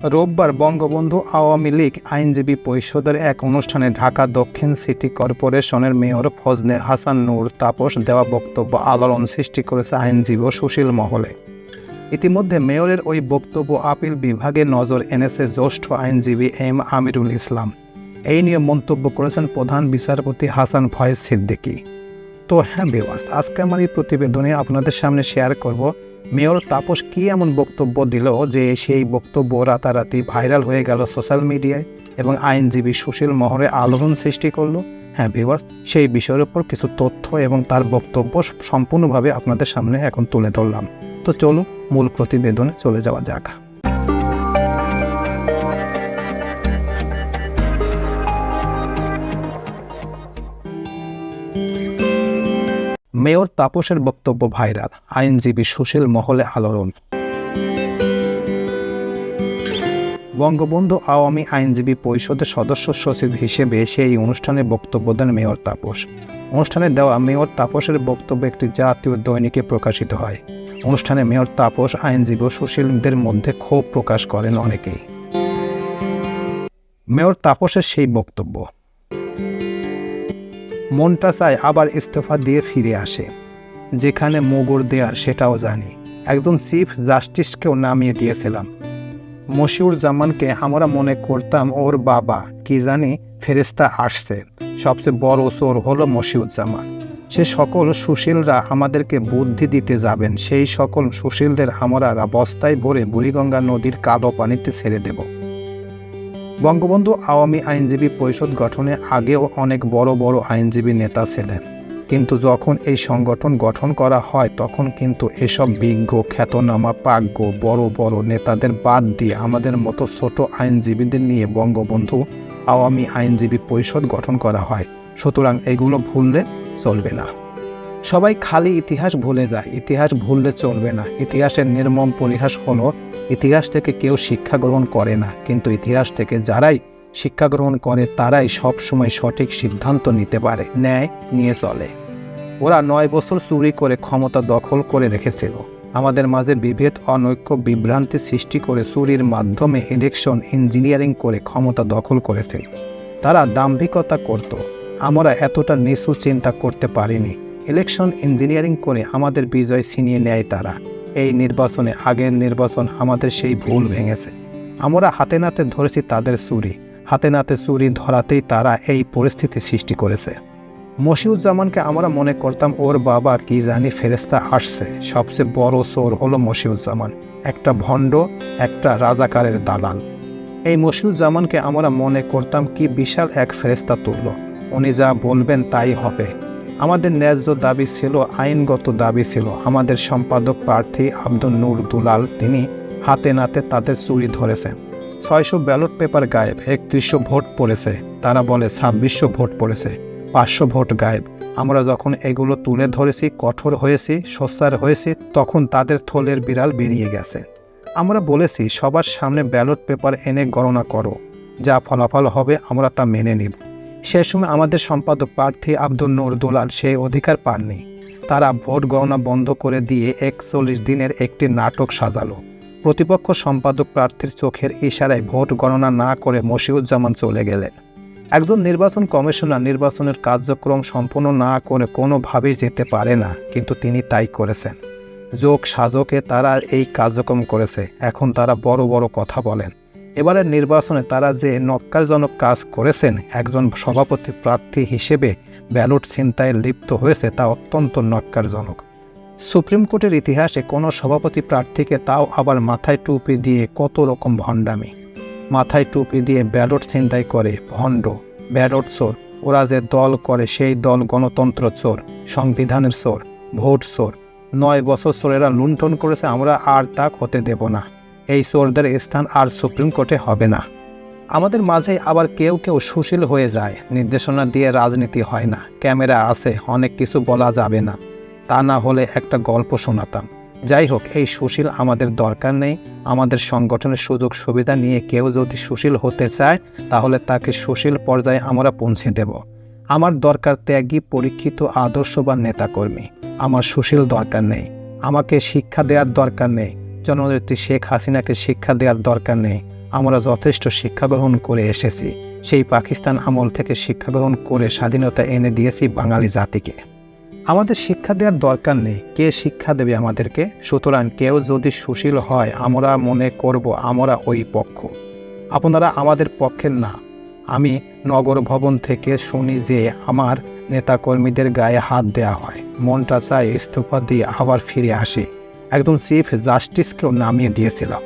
রোববার বঙ্গবন্ধু আওয়ামী লীগ আইনজীবী পরিষদের এক অনুষ্ঠানে ঢাকা দক্ষিণ সিটি কর্পোরেশনের মেয়র ফজলে হাসান নূর তাপস দেওয়া বক্তব্য আলোড়ন সৃষ্টি করেছে আইনজীবী সুশীল মহলে। ইতিমধ্যে মেয়রের ওই বক্তব্য আপিল বিভাগে নজর এনেছে জ্যেষ্ঠ আইনজীবী এম আমিরুল ইসলাম। এই নিয়ে মন্তব্য করেছেন প্রধান বিচারপতি হাসান ফয়েজ সিদ্দিকী। তো হ্যাঁ বেওয়াস আজকে আমার এই প্রতিবেদনে আপনাদের সামনে শেয়ার করব মেয়র তাপস কি এমন বক্তব্য দিল যে সেই বক্তব্য রাতারাতি ভাইরাল হয়ে গেল সোশ্যাল মিডিয়ায় এবং আইনজীবী সুশীল মহরে আলোড়ন সৃষ্টি করল? হ্যাঁ ভিউয়ার্স সেই বিষয়ের উপর কিছু তথ্য এবং তার বক্তব্য সম্পূর্ণভাবে আপনাদের সামনে এখন তুলে ধরলাম। তো চলুন, মূল প্রতিবেদনে চলে যাওয়া যাক। মেয়র তাপসের বক্তব্য ভাইরাল। আইনজীবী সুশীল মহলে আলোড়ন। বঙ্গবন্ধু আওয়ামী আইনজীবী পরিষদের সদস্য সচিব হিসেবে সেই অনুষ্ঠানে বক্তব্য দেন মেয়র তাপস। অনুষ্ঠানে দেওয়া মেয়র তাপসের বক্তব্য একটি জাতীয় দৈনিকে প্রকাশিত হয়। অনুষ্ঠানে মেয়র তাপস, আইনজীবী সুশীলদের মধ্যে ক্ষোভ প্রকাশ করেন অনেকেই। মেয়র তাপসের সেই বক্তব্য। মনটা চায় আবার ইস্তফা দিয়ে ফিরে আসে। যেখানে মোগর দেয়ার সেটাও জানি। একজন চিফ জাস্টিসকেও নামিয়ে দিয়েছিলাম। মশিউর জামানকে আমরা মনে করতাম ওর বাবা, কি জানি ফেরেস্তা আসছে। সবচেয়ে বড় চোর হলো মশিউজ্জামান সে সকল সুশীলরা আমাদেরকে বুদ্ধি দিতে যাবেন। সেই সকল সুশীলদের আমরা বস্তায় ভরে বুড়িগঙ্গা নদীর কালো পানিতে ছেড়ে দেব। বঙ্গবন্ধু আওয়ামী আইনজীবী পরিষদ গঠনে আগেও অনেক বড় বড় আইনজীবী নেতা ছিলেন। কিন্তু যখন এই সংগঠন গঠন করা হয়, তখন কিন্তু এসব বিজ্ঞ, খ্যাতনামা পাজ্ঞ বড় বড় নেতাদের বাদ দিয়ে আমাদের মতো ছোট আইনজীবীদের নিয়ে বঙ্গবন্ধু আওয়ামী আইনজীবী পরিষদ গঠন করা হয়। সুতরাং এগুলো ভুললে চলবে না। সবাই খালি ইতিহাস ভুলে যায়। ইতিহাস ভুললে চলবে না। ইতিহাসের নির্মম পরিহাস হলো, ইতিহাস থেকে কেউ শিক্ষা গ্রহণ করে না। কিন্তু ইতিহাস থেকে যারাই শিক্ষা গ্রহণ করে, তারাই সব সময় সঠিক সিদ্ধান্ত নিতে পারে, ন্যায় নিয়ে চলে। ওরা নয় বছর চুরি করে ক্ষমতা দখল করে রেখেছিল। আমাদের মাঝে বিভেদ, অনৈক্য বিভ্রান্তি সৃষ্টি করে চুরির মাধ্যমে ইলেকশন ইঞ্জিনিয়ারিং করে ক্ষমতা দখল করেছিল তারা দাম্ভিকতা করত। আমরা এতটা নিচু চিন্তা করতে পারিনি। ইলেকশন ইঞ্জিনিয়ারিং করে আমাদের বিজয় ছিনিয়ে নেয় তারা। এই নির্বাচনে আগের নির্বাচন আমাদের সেই ভুল ভেঙেছে। আমরা হাতে নাতে ধরেছি তাদের চুরি। হাতে নাতে চুরি ধরাতেই তারা এই পরিস্থিতি সৃষ্টি করেছে। মশিউজ্জামানকে আমরা মনে করতাম ওর বাবা কি জানি ফেরেস্তা আসছে। সবচেয়ে বড় চোর হলো মশিউজ্জামান। একটা ভণ্ড, একটা রাজাকারের দালাল। এই মশিউজ্জামানকে আমরা মনে করতাম কি বিশাল এক ফেরেস্তা তুলল উনি যা বলবেন তাই হবে। আমাদের ন্যায্য দাবি ছিল, আইনগত দাবি ছিল। আমাদের সম্পাদক প্রার্থী আব্দুল নূর দুলাল, তিনি হাতে নাতে তাদের চুরি ধরেছেন ছয়শো ব্যালট পেপার গায়েব, একত্রিশশো ভোট পড়েছে। তারা বলে, ছাব্বিশশো ভোট পড়েছে, পাঁচশো ভোট গায়েব। আমরা যখন এগুলো তুলে ধরেছি, কঠোর হয়েছি, সোচ্চার হয়েছি, তখন তাদের থলের বিড়াল বেরিয়ে গেছে। আমরা বলেছি, সবার সামনে ব্যালট পেপার এনে গণনা করো, যা ফলাফল হবে আমরা তা মেনে নিব। সে সময় আমাদের সম্পাদক প্রার্থী আব্দুল নূর দুলাল সেই অধিকার পাননি। তারা ভোট গণনা বন্ধ করে দিয়ে একচল্লিশ দিনের একটি নাটক সাজালো। প্রতিপক্ষ সম্পাদক প্রার্থীর চোখের ইশারায় ভোট গণনা না করে মশিউজ্জামান চলে গেলেন। একজন নির্বাচন কমিশনার নির্বাচনের কার্যক্রম সম্পন্ন না করে কোনোভাবেই যেতে পারে না, কিন্তু তিনি তাই করেছেন। যোগ সাজকে তারা এই কার্যক্রম করেছে, এখন তারা বড় বড় কথা বলেন। এবারের নির্বাচনে তারা যে নক্কারজনক কাজ করেছেন, একজন সভাপতি প্রার্থী হিসেবে ব্যালট ছিনতায় লিপ্ত হয়েছে, তা অত্যন্ত নক্কারজনক সুপ্রিম কোর্টের ইতিহাসে কোনো সভাপতি প্রার্থীকে তাও আবার মাথায় টুপি দিয়ে কত রকম ভণ্ডামি। মাথায় টুপি দিয়ে ব্যালট ছিনতাই করে ভণ্ড, ব্যালট চোর, ওরা যে দল করে সেই দল গণতন্ত্র চোর, সংবিধানের চোর, ভোট চোর। নয় বছর চোরেরা লুণ্ঠন করেছে, আমরা আর তা হতে দেব না। এই চোরদের স্থান আর সুপ্রিম কোর্টে হবে না। আমাদের মাঝে আবার কেউ কেউ সুশীল হয়ে যায়, নির্দেশনা দিয়ে রাজনীতি হয় না, ক্যামেরা আছে, অনেক কিছু বলা যাবে না। তা না হলে একটা গল্প শোনাতাম। যাই হোক, এই সুশীল আমাদের দরকার নেই, আমাদের সংগঠনের সুযোগ সুবিধা নিয়ে কেউ যদি সুশীল হতে চায়, তাহলে তাকে সুশীল পর্যায়ে আমরা পৌঁছে দেব। আমার দরকার ত্যাগী, পরীক্ষিত, আদর্শবান নেতাকর্মী। আমার সুশীল দরকার নেই। আমাকে শিক্ষা দেওয়ার দরকার নেই। জননেত্রী শেখ হাসিনাকে শিক্ষা দেওয়ার দরকার নেই। আমরা যথেষ্ট শিক্ষা গ্রহণ করে এসেছি। সেই পাকিস্তান আমল থেকে শিক্ষা গ্রহণ করে স্বাধীনতা এনে দিয়েছি বাঙালি জাতিকে। আমাদের শিক্ষা দেওয়ার দরকার নেই। কে শিক্ষা দেবে আমাদেরকে? সুতরাং কেউ যদি সুশীল হয়, আমরা মনে করব আমরা ওই পক্ষ। আপনারা আমাদের পক্ষের না। আমি নগর ভবন থেকে শুনি যে আমার নেতাকর্মীদের গায়ে হাত দেওয়া হয়। মনটা চায় ইস্তফা দিয়ে আবার ফিরে আসি। একদম চিফ জাস্টিসকেও নামিয়ে দিয়েছিলাম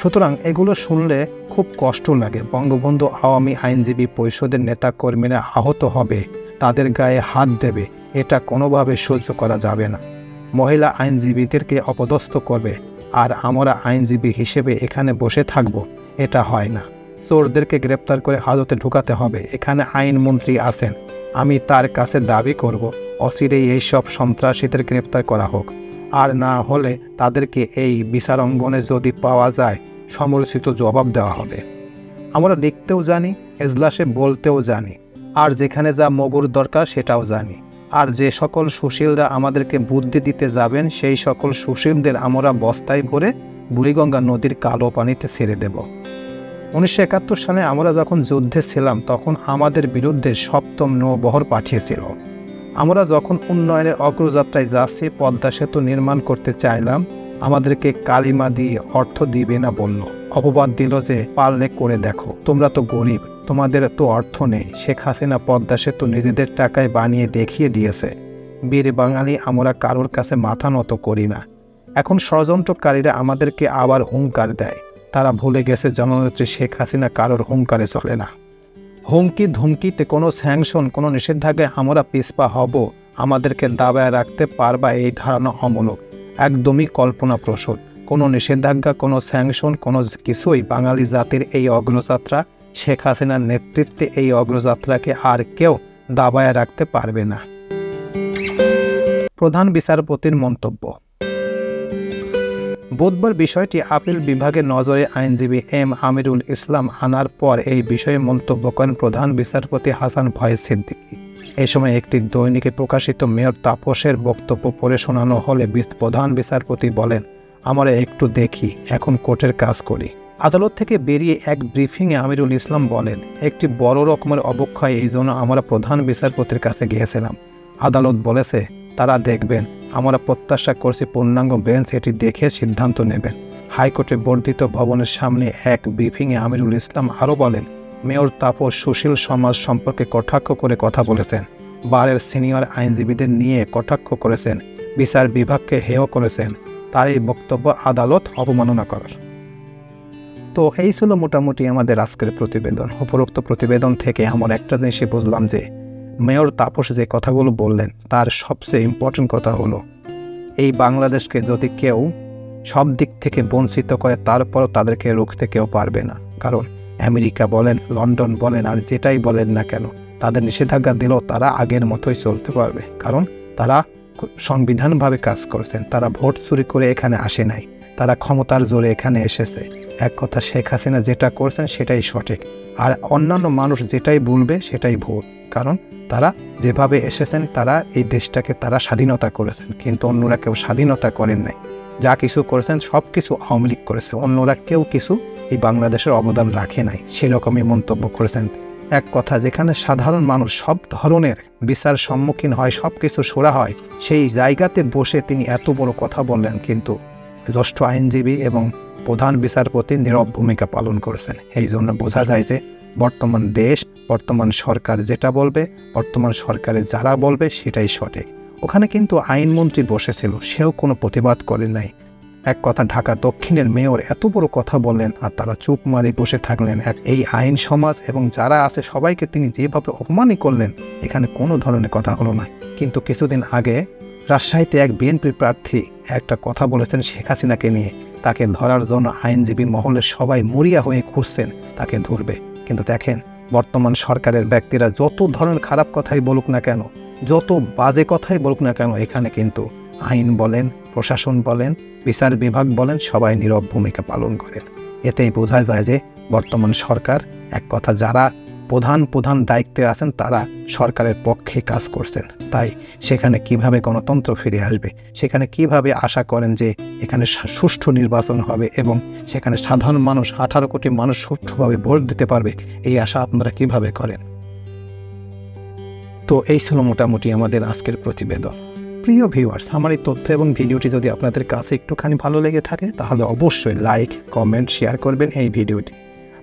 সুতরাং এগুলো শুনলে খুব কষ্ট লাগে। বঙ্গবন্ধু আওয়ামী আইনজীবী পরিষদের নেতাকর্মীরা আহত হবে, তাদের গায়ে হাত দেবে, এটা কোনোভাবে সহ্য করা যাবে না। মহিলা আইনজীবীদেরকে অপদস্থ করবে, আর আমরা আইনজীবী হিসেবে এখানে বসে থাকব, এটা হয় না। চোরদেরকে গ্রেপ্তার করে হাজতে ঢুকাতে হবে, এখানে আইনমন্ত্রী আছেন। আমি তার কাছে দাবি করব, অচিরেই এইসব সন্ত্রাসীদের গ্রেপ্তার করা হোক। আর না হলে তাদেরকে এই বিচার অঙ্গনে যদি পাওয়া যায়, সমরচিত জবাব দেওয়া হবে। আমরা লিখতেও জানি, এজলাসে বলতেও জানি, আর যেখানে যা মগুর দরকার সেটাও জানি। আর যে সকল সুশীলরা আমাদেরকে বুদ্ধি দিতে যাবেন, সেই সকল সুশীলদের আমরা বস্তায় ভরে বুড়িগঙ্গা নদীর কালো পানিতে ছেড়ে দেব। উনিশশো একাত্তর সালে আমরা যখন যুদ্ধে ছিলাম, তখন আমাদের বিরুদ্ধে সপ্তম নৌবহর পাঠিয়েছিল। আমরা যখন উন্নয়নের অগ্রযাত্রায় যাচ্ছি, পদ্মা সেতু নির্মাণ করতে চাইলাম, আমাদেরকে কালিমা দিয়ে অর্থ দিবে না বলল। অপবাদ দিল যে, পারলে করে দেখো, তোমরা তো গরিব, তোমাদের তো অর্থ নেই। শেখ হাসিনা পদ্মা সেতু নিজেদের টাকায় বানিয়ে দেখিয়ে দিয়েছে। বীর বাঙালি, আমরা কারোর কাছে মাথা নত করি না। এখন ষড়যন্ত্রকারীরা আমাদেরকে আবার হুঙ্কার দেয়। তারা ভুলে গেছে জননেত্রী শেখ হাসিনা কারোর হুঙ্কারে চলে না। হুমকি ধুমকিতে কোনো স্যাংশন কোনো নিষেধাজ্ঞায় আমরা পিসপা হব। আমাদেরকে দাবায় রাখতে পারবা এই ধারণা অমূলক। একদমই কল্পনাপ্রসূত। কোনো নিষেধাজ্ঞা, কোনো স্যাংশন কোনো কিছুই বাঙালি জাতির এই অগ্রযাত্রা, শেখ হাসিনার নেতৃত্বে এই অগ্রযাত্রাকে আর কেউ দাবায় রাখতে পারবে না। প্রধান বিচারপতির মন্তব্য। বুধবার বিষয়টি আপিল বিভাগের নজরে আইনজীবী এম আমিরুল ইসলাম আনার পর এই বিষয়ে মন্তব্য করেন প্রধান বিচারপতি হাসান ভয়েস সিদ্দিকী। এ সময় একটি দৈনিকে প্রকাশিত মেয়র তাপসের বক্তব্য পড়ে শোনানো হলে প্রধান বিচারপতি বলেন, আমরা একটু দেখি, এখন কোর্টের কাজ করি। আদালত থেকে বেরিয়ে এক ব্রিফিংয়ে আমিরুল ইসলাম বলেন, একটি বড় রকমের অবক্ষয় এই জন্য আমরা প্রধান বিচারপতির কাছে গিয়েছিলাম। আদালত বলেছে, তারা দেখবেন আমরা প্রত্যাশা করছি পূর্ণাঙ্গ বেঞ্চ এটি দেখে সিদ্ধান্ত নেবেন। হাইকোর্টে বর্ধিত ভবনের সামনে এক ব্রিফিংয়ে আমিরুল ইসলাম আরও বলেন, মেয়র তাপস সুশীল সমাজ সম্পর্কে কটাক্ষ করে কথা বলেছেন। বারের সিনিয়র আইনজীবীদের নিয়ে কটাক্ষ করেছেন। বিচার বিভাগকে হেয় করেছেন। তার এই বক্তব্য আদালত অবমাননা করার। তো এই ছিল মোটামুটি আমাদের আজকের প্রতিবেদন। উপরোক্ত প্রতিবেদন থেকে আমার একটা জিনিসই বুঝলাম যে মেয়র তাপস যে কথাগুলো বললেন, তার সবচেয়ে ইম্পর্টেন্ট কথা হলো, এই বাংলাদেশকে যদি কেউ সব দিক থেকে বঞ্চিত করে, তারপরও তাদেরকে রুখতে কেউ পারবে না। কারণ আমেরিকা বলেন, লন্ডন বলেন, আর যেটাই বলেন না কেন, তাদের নিষেধাজ্ঞা দিলেও তারা আগের মতোই চলতে পারবে। কারণ তারা সংবিধানভাবে কাজ করছেন, তারা ভোট চুরি করে এখানে আসে নাই, তারা ক্ষমতার জোরে এখানে এসেছে। এক কথা, শেখ হাসিনা যেটা করছেন সেটাই সঠিক, আর অন্যান্য মানুষ যেটাই বলবে সেটাই ভুল, কারণ তারা যেভাবে এসেছেন, তারা এই দেশটাকে তারা স্বাধীনতা করেছেন। কিন্তু অন্যরা কেউ স্বাধীনতা করেন নাই। যা কিছু করেছেন, সব কিছু আওয়ামী লীগ করেছে। অন্যরা কেউ কিছু এই বাংলাদেশের অবদান রাখে নাই। সেরকমই মন্তব্য করেছেন এক কথা, যেখানে সাধারণ মানুষ সব ধরনের বিচার সম্মুখীন হয়, সব কিছু সোরা হয়, সেই জায়গাতে বসে তিনি এত বড় কথা বললেন। কিন্তু জ্যেষ্ঠ আইনজীবী এবং প্রধান বিচারপতি নীরব ভূমিকা পালন করেছেন। এই জন্য বোঝা যায় যে বর্তমান দেশ বর্তমান সরকার যেটা বলবে, বর্তমান সরকারে যারা বলবে সেটাই সঠিক। ওখানে কিন্তু আইনমন্ত্রী বসেছিল, সেও কোনো প্রতিবাদ করে নাই। এক কথা, ঢাকা দক্ষিণের মেয়র এত বড় কথা বললেন আর তারা চুপ মারি বসে থাকলেন। এক এই আইন সমাজ এবং যারা আছে সবাইকে তিনি যেভাবে অপমানই করলেন, এখানে কোনো ধরনের কথা হলো না। কিন্তু কিছুদিন আগে রাজশাহীতে এক বিএনপি প্রার্থী একটা কথা বলেছেন শেখ হাসিনাকে নিয়ে। তাকে ধরার জন্য আইনজীবী মহলের সবাই মরিয়া হয়ে খুঁজছেন, তাকে ধরবে। কিন্তু দেখেন বর্তমান সরকারের ব্যক্তিরা যত ধরনের খারাপ কথাই বলুক না কেন, যত বাজে কথাই বলুক না কেন এখানে কিন্তু আইন বলেন, প্রশাসন বলেন, বিচার বিভাগ বলেন, সবাই নীরব ভূমিকা পালন করেন। এতেই বোঝা যায় যে বর্তমান সরকার এক কথা যারা প্রধান প্রধান দায়িত্বে আছেন, তারা সরকারের পক্ষে কাজ করছেন। তাই সেখানে কীভাবে গণতন্ত্র ফিরে আসবে, সেখানে কীভাবে আশা করেন যে এখানে সুষ্ঠু নির্বাচন হবে এবং সেখানে সাধারণ মানুষ, আঠারো কোটি মানুষ সুষ্ঠুভাবে ভোট দিতে পারবে, এই আশা আপনারা কীভাবে করেন? তো এই ছিল মোটামুটি আমাদের আজকের প্রতিবেদন। প্রিয় ভিউয়ার্স, আমার এই তথ্য এবং ভিডিওটি যদি আপনাদের কাছে একটুখানি ভালো লেগে থাকে, তাহলে অবশ্যই লাইক, কমেন্ট, শেয়ার করবেন এই ভিডিওটি।